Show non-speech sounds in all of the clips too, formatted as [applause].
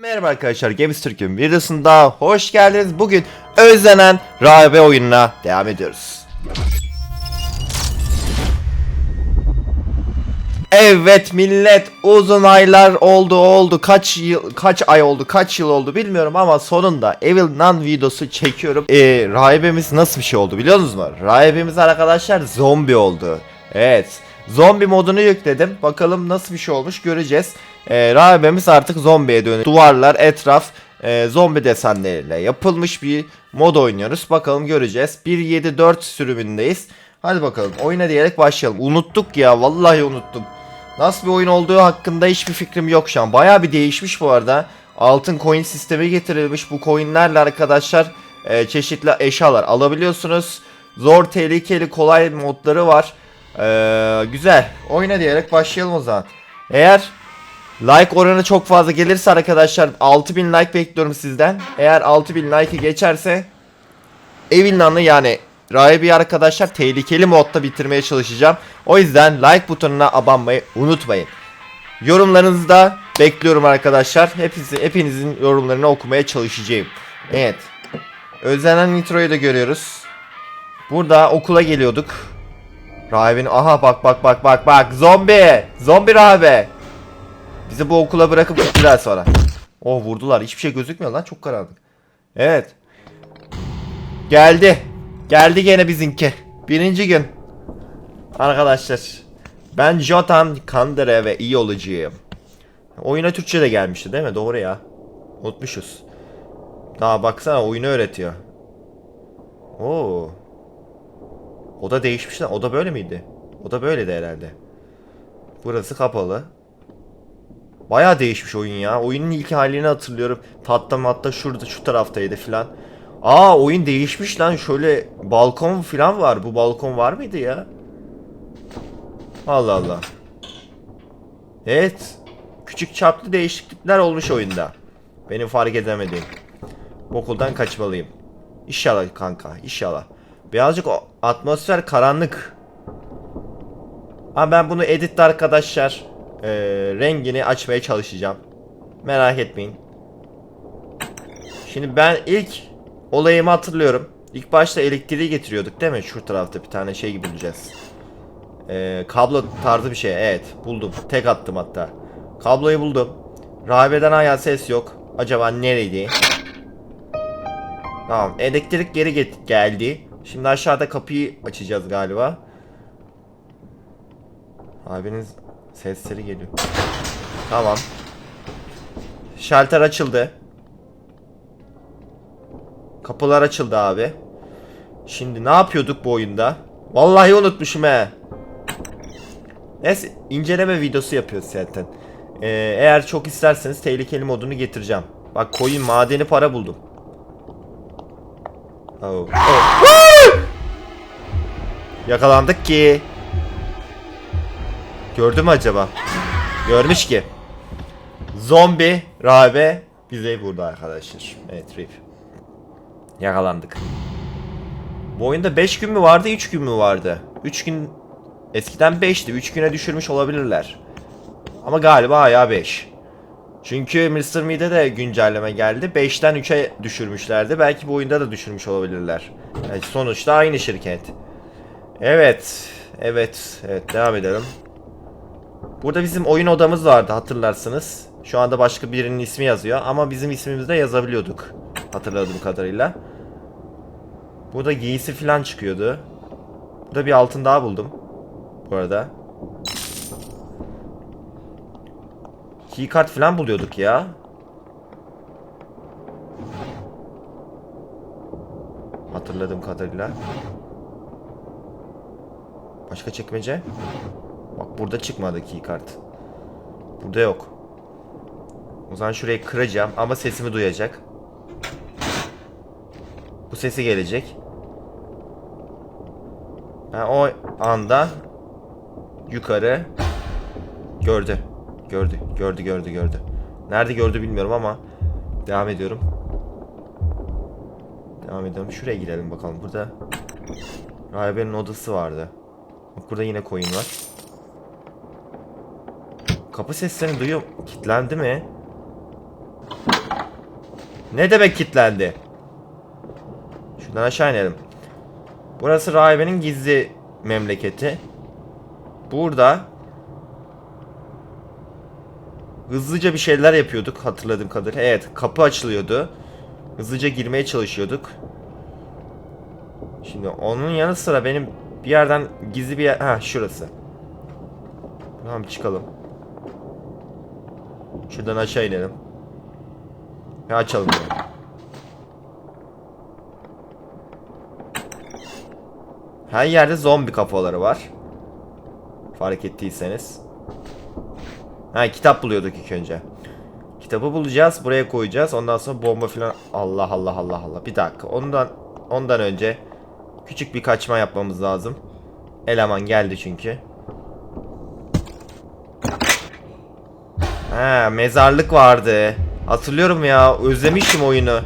Merhaba arkadaşlar Games Türk'ün videosunda hoş geldiniz. Bugün özlenen rahibe oyununa devam ediyoruz. Evet millet uzun aylar oldu oldu kaç yıl kaç ay oldu kaç yıl oldu bilmiyorum ama sonunda Evil Nun videosu çekiyorum. Ee, rahibemiz nasıl bir şey oldu biliyor musunuz? Rahibemiz arkadaşlar zombi oldu. Evet zombi modunu yükledim bakalım nasıl bir şey olmuş göreceğiz. Ee, rahibemiz artık zombiye dönüyor. Duvarlar etraf e, zombi desenleriyle yapılmış bir mod oynuyoruz. Bakalım göreceğiz. 1.7.4 sürümündeyiz. Hadi bakalım oyuna diyerek başlayalım. Unuttuk ya vallahi unuttum. Nasıl bir oyun olduğu hakkında hiçbir fikrim yok şu an. Baya bir değişmiş bu arada. Altın coin sistemi getirilmiş. Bu coinlerle arkadaşlar e, çeşitli eşyalar alabiliyorsunuz. Zor, tehlikeli, kolay modları var. Ee, güzel. Oyuna diyerek başlayalım o zaman. Eğer like oranı çok fazla gelirse arkadaşlar 6000 like bekliyorum sizden. Eğer 6000 like'ı geçerse Evilnan'ı yani Rahibi arkadaşlar tehlikeli modda bitirmeye çalışacağım. O yüzden like butonuna abanmayı unutmayın. Yorumlarınızı da bekliyorum arkadaşlar. Hepinizi, hepinizin yorumlarını okumaya çalışacağım. Evet. Özlenen introyu da görüyoruz. Burada okula geliyorduk. Rahibin aha bak bak bak bak bak zombi. Zombi rahibe. Bizi bu okula bırakıp gittiler sonra. Oh vurdular. Hiçbir şey gözükmüyor lan. Çok karanlık. Evet. Geldi. Geldi gene bizimki. Birinci gün. Arkadaşlar. Ben Jotan Kandere ve iyi olacağım. Oyuna Türkçe de gelmişti değil mi? Doğru ya. Unutmuşuz. Daha baksana oyunu öğretiyor. Oo. O da değişmiş lan. O da böyle miydi? O da böyleydi herhalde. Burası kapalı. Baya değişmiş oyun ya. Oyunun ilk halini hatırlıyorum. Tatta matta şurada şu taraftaydı filan. Aa oyun değişmiş lan. Şöyle balkon filan var. Bu balkon var mıydı ya? Allah Allah. Evet. Küçük çaplı değişiklikler olmuş oyunda. Benim fark edemediğim. Okuldan kaçmalıyım. İnşallah kanka. inşallah. Birazcık o atmosfer karanlık. Ama ben bunu editte arkadaşlar e, rengini açmaya çalışacağım. Merak etmeyin. Şimdi ben ilk olayımı hatırlıyorum. İlk başta elektriği getiriyorduk değil mi? Şu tarafta bir tane şey bulacağız. E, kablo tarzı bir şey. Evet buldum. Tek attım hatta. Kabloyu buldum. Rahibeden hala ses yok. Acaba nereydi? Tamam. Elektrik geri get- geldi. Şimdi aşağıda kapıyı açacağız galiba. Abiniz sesleri geliyor. Tamam. Şalter açıldı. Kapılar açıldı abi. Şimdi ne yapıyorduk bu oyunda? Vallahi unutmuşum he. Neyse inceleme videosu yapıyoruz zaten. Ee, eğer çok isterseniz tehlikeli modunu getireceğim. Bak koyun madeni para buldum. Oh. Oh. Yakalandık ki. Gördü mü acaba? Görmüş ki. Zombi rahibe bize vurdu arkadaşlar. Evet Rip. Yakalandık. Bu oyunda 5 gün mü vardı 3 gün mü vardı? 3 gün eskiden 5'ti 3 güne düşürmüş olabilirler. Ama galiba hala 5. Çünkü Mr. Me'de de güncelleme geldi. 5'ten 3'e düşürmüşlerdi. Belki bu oyunda da düşürmüş olabilirler. Yani sonuçta aynı şirket. Evet. Evet. Evet devam edelim. Burada bizim oyun odamız vardı hatırlarsınız. Şu anda başka birinin ismi yazıyor ama bizim ismimizi de yazabiliyorduk. Hatırladığım kadarıyla. Burada giysi falan çıkıyordu. Burada bir altın daha buldum. Bu arada. Keycard falan buluyorduk ya. Hatırladığım kadarıyla. Başka çekmece? Bak burada çıkmadı keycard. Burada yok. O zaman şurayı kıracağım ama sesimi duyacak. Bu sesi gelecek. Ha, o anda yukarı gördü. Gördü. Gördü gördü gördü. Nerede gördü bilmiyorum ama devam ediyorum. Devam ediyorum. Şuraya girelim bakalım. Burada rahibenin odası vardı. Burada yine koyun var. Kapı seslerini duyuyor. Kilitlendi mi? Ne demek kilitlendi? Şuradan aşağı inelim. Burası rahibenin gizli memleketi. Burada hızlıca bir şeyler yapıyorduk hatırladığım kadarıyla. Evet kapı açılıyordu. Hızlıca girmeye çalışıyorduk. Şimdi onun yanı sıra benim bir yerden gizli bir yer... Ha şurası. Tamam çıkalım. Şuradan aşağı inelim. Ve açalım. bunu. Her yerde zombi kafaları var. Fark ettiyseniz. Ha kitap buluyorduk ilk önce. Kitabı bulacağız, buraya koyacağız. Ondan sonra bomba filan. Allah Allah Allah Allah. Bir dakika. Ondan ondan önce küçük bir kaçma yapmamız lazım. Eleman geldi çünkü. Ha, mezarlık vardı. Hatırlıyorum ya. Özlemişim oyunu.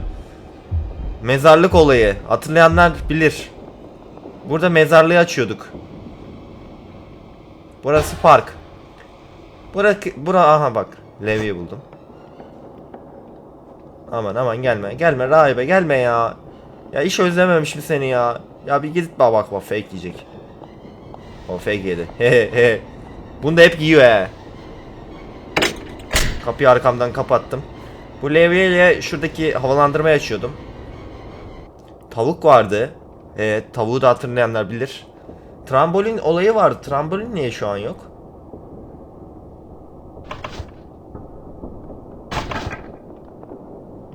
Mezarlık olayı. Hatırlayanlar bilir. Burada mezarlığı açıyorduk. Burası park. Bura, bura aha bak. Levye'yi buldum. Aman aman gelme. Gelme rahibe gelme ya. Ya iş özlememişim seni ya. Ya bir git bak bak bak fake yiyecek. O fake yedi. He he. Bunu da hep yiyor he. Kapıyı arkamdan kapattım. Bu levyeyle şuradaki havalandırmayı açıyordum. Tavuk vardı. Evet tavuğu da hatırlayanlar bilir. Trambolin olayı vardı. Trambolin niye şu an yok?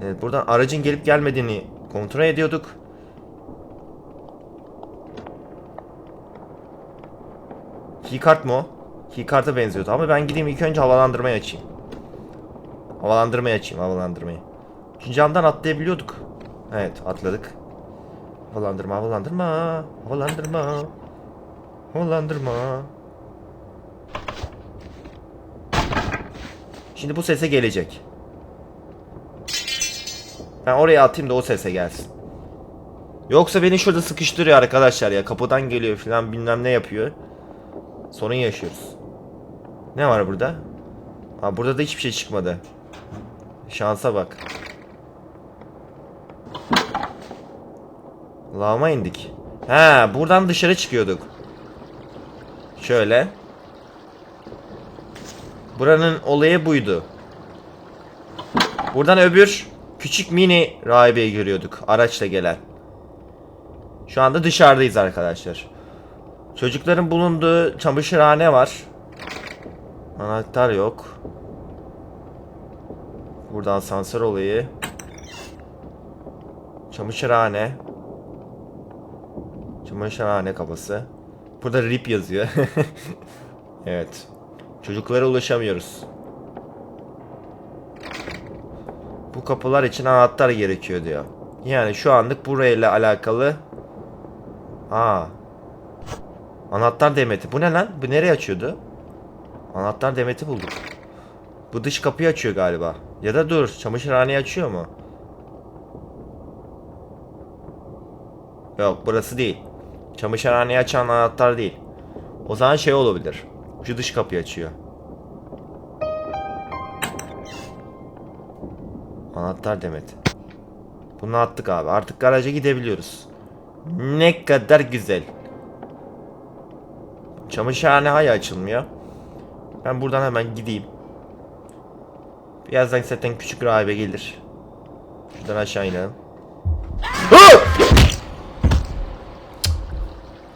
Evet buradan aracın gelip gelmediğini kontrol ediyorduk. Keycard mı o? Keycard'a benziyordu ama ben gideyim ilk önce havalandırmayı açayım. Havalandırmayı açayım havalandırmayı. Şu camdan atlayabiliyorduk. Evet atladık. Havalandırma havalandırma. Havalandırma. Havalandırma. Şimdi bu sese gelecek. Ben oraya atayım da o sese gelsin. Yoksa beni şurada sıkıştırıyor arkadaşlar ya. Kapıdan geliyor falan bilmem ne yapıyor. Sorun yaşıyoruz. Ne var burada? Ha burada da hiçbir şey çıkmadı. Şansa bak. Lağma indik. He buradan dışarı çıkıyorduk. Şöyle. Buranın olayı buydu. Buradan öbür küçük mini rahibeyi görüyorduk. Araçla gelen. Şu anda dışarıdayız arkadaşlar. Çocukların bulunduğu çamaşırhane var. Anahtar yok. Burada asansör olayı. Çamaşırhane. Çamaşırhane kafası. Burada rip yazıyor. [laughs] evet. Çocuklara ulaşamıyoruz. Bu kapılar için anahtar gerekiyor diyor. Yani şu anlık burayla alakalı Aa. Anahtar demeti. Bu ne lan? Bu nereye açıyordu? Anahtar demeti bulduk. Bu dış kapıyı açıyor galiba. Ya da dur, çamaşırhaneyi açıyor mu? Yok, burası değil. Çamaşırhaneyi açan anahtar değil. O zaman şey olabilir. Şu dış kapıyı açıyor. Anahtar demeti. Bunu attık abi. Artık garaja gidebiliyoruz. Ne kadar güzel. Çamaşırhane hala açılmıyor. Ben buradan hemen gideyim. Birazdan zaten küçük rahibe gelir. Şuradan aşağı inelim.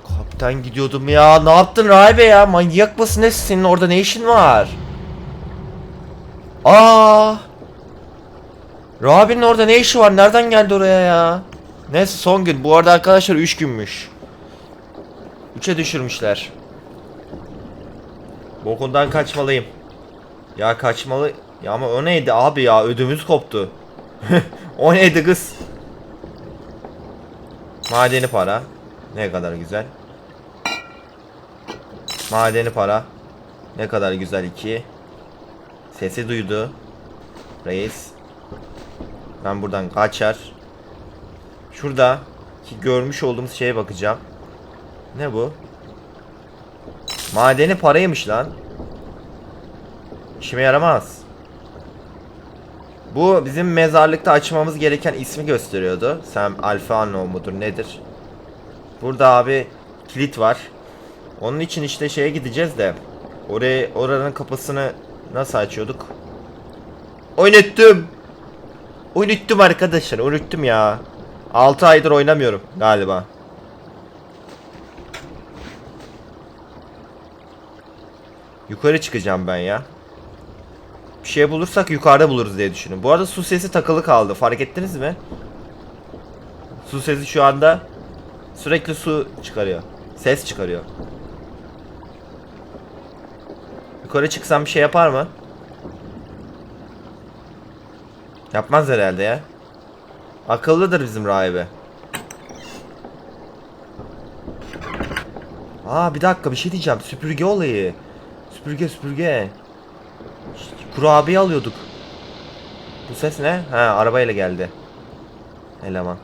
Kaptan gidiyordum ya. Ne yaptın rahibe ya? Manyak mısın ne? Senin orada ne işin var? Aa! Rahibenin orada ne işi var? Nereden geldi oraya ya? Neyse son gün. Bu arada arkadaşlar 3 günmüş. 3'e düşürmüşler. Bokundan kaçmalıyım. Ya kaçmalı. Ya ama o neydi abi ya? Ödümüz koptu. [laughs] o neydi kız? Madeni para. Ne kadar güzel. Madeni para. Ne kadar güzel iki. Sesi duydu. Reis. Ben buradan kaçar. Şurada ki görmüş olduğumuz şeye bakacağım. Ne bu? Madeni paraymış lan. İşime yaramaz. Bu bizim mezarlıkta açmamız gereken ismi gösteriyordu. Sam Alfano mudur nedir? Burada abi kilit var. Onun için işte şeye gideceğiz de. Oraya oranın kapısını nasıl açıyorduk? Unuttum. Unuttum arkadaşlar. Unuttum ya. 6 aydır oynamıyorum galiba. Yukarı çıkacağım ben ya. Bir şey bulursak yukarıda buluruz diye düşünüyorum. Bu arada su sesi takılı kaldı. Fark ettiniz mi? Su sesi şu anda sürekli su çıkarıyor. Ses çıkarıyor. Yukarı çıksam bir şey yapar mı? Yapmaz herhalde ya. Akıllıdır bizim rahibe. Aa bir dakika bir şey diyeceğim. Süpürge olayı. Süpürge süpürge. Kurabiye alıyorduk. Bu ses ne? Ha arabayla geldi. Eleman.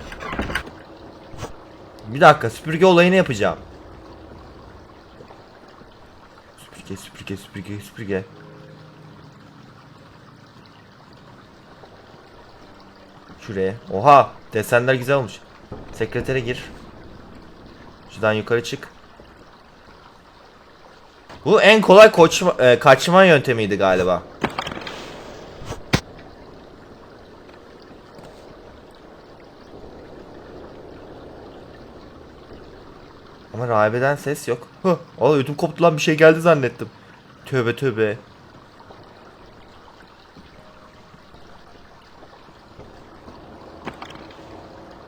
Bir dakika süpürge olayını yapacağım. Süpürge süpürge süpürge süpürge. Şuraya. Oha desenler güzel olmuş. Sekretere gir. Şuradan yukarı çık. Bu en kolay koçma, e, kaçma yöntemiydi galiba. Ama rahibeden ses yok. Hı, o ödüm koptu lan bir şey geldi zannettim. Tövbe tövbe.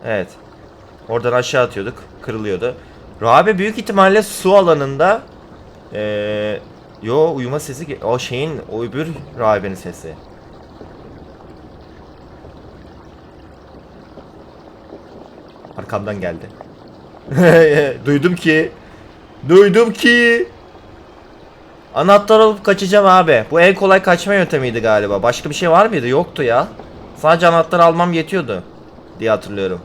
Evet. Oradan aşağı atıyorduk. Kırılıyordu. Rahibe büyük ihtimalle su alanında ee, yo uyuma sesi o şeyin o öbür rahibenin sesi. Arkamdan geldi. [laughs] duydum ki. Duydum ki. Anahtar alıp kaçacağım abi. Bu en kolay kaçma yöntemiydi galiba. Başka bir şey var mıydı? Yoktu ya. Sadece anahtar almam yetiyordu diye hatırlıyorum.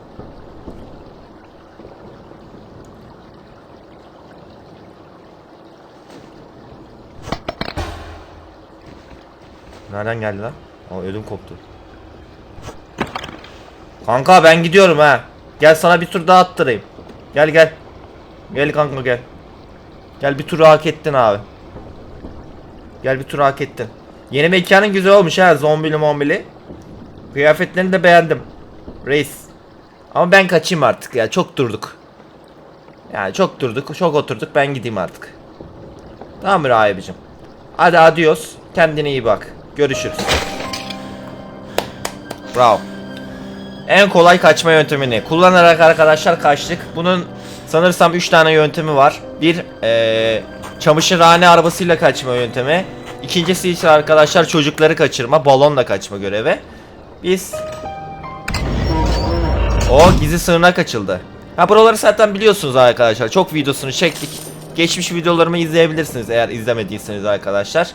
Nereden geldi lan? Aa ödüm koptu. Kanka ben gidiyorum ha. Gel sana bir tur daha attırayım. Gel gel. Gel kanka gel. Gel bir tur hak ettin abi. Gel bir tur hak ettin. Yeni mekanın güzel olmuş ha zombili mombili. Kıyafetlerini de beğendim. Reis. Ama ben kaçayım artık ya çok durduk. Yani çok durduk çok oturduk ben gideyim artık. Tamam mı rahibicim? Hadi adios. Kendine iyi bak. Görüşürüz. Bravo. En kolay kaçma yöntemini kullanarak arkadaşlar kaçtık. Bunun sanırsam 3 tane yöntemi var. Bir ee, çamaşırhane arabasıyla kaçma yöntemi. İkincisi ise arkadaşlar çocukları kaçırma, balonla kaçma görevi. Biz o gizli sığınak açıldı. Ha buraları zaten biliyorsunuz arkadaşlar. Çok videosunu çektik. Geçmiş videolarımı izleyebilirsiniz eğer izlemediyseniz arkadaşlar.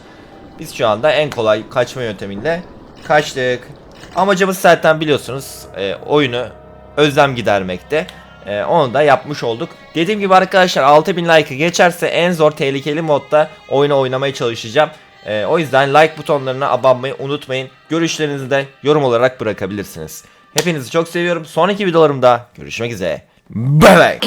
Biz şu anda en kolay kaçma yöntemiyle kaçtık. Amacımız zaten biliyorsunuz e, oyunu özlem gidermekte. E, onu da yapmış olduk. Dediğim gibi arkadaşlar 6000 like'ı geçerse en zor tehlikeli modda oyunu oynamaya çalışacağım. E, o yüzden like butonlarına abanmayı unutmayın. Görüşlerinizi de yorum olarak bırakabilirsiniz. Hepinizi çok seviyorum. Sonraki videolarımda görüşmek üzere. Bye bye.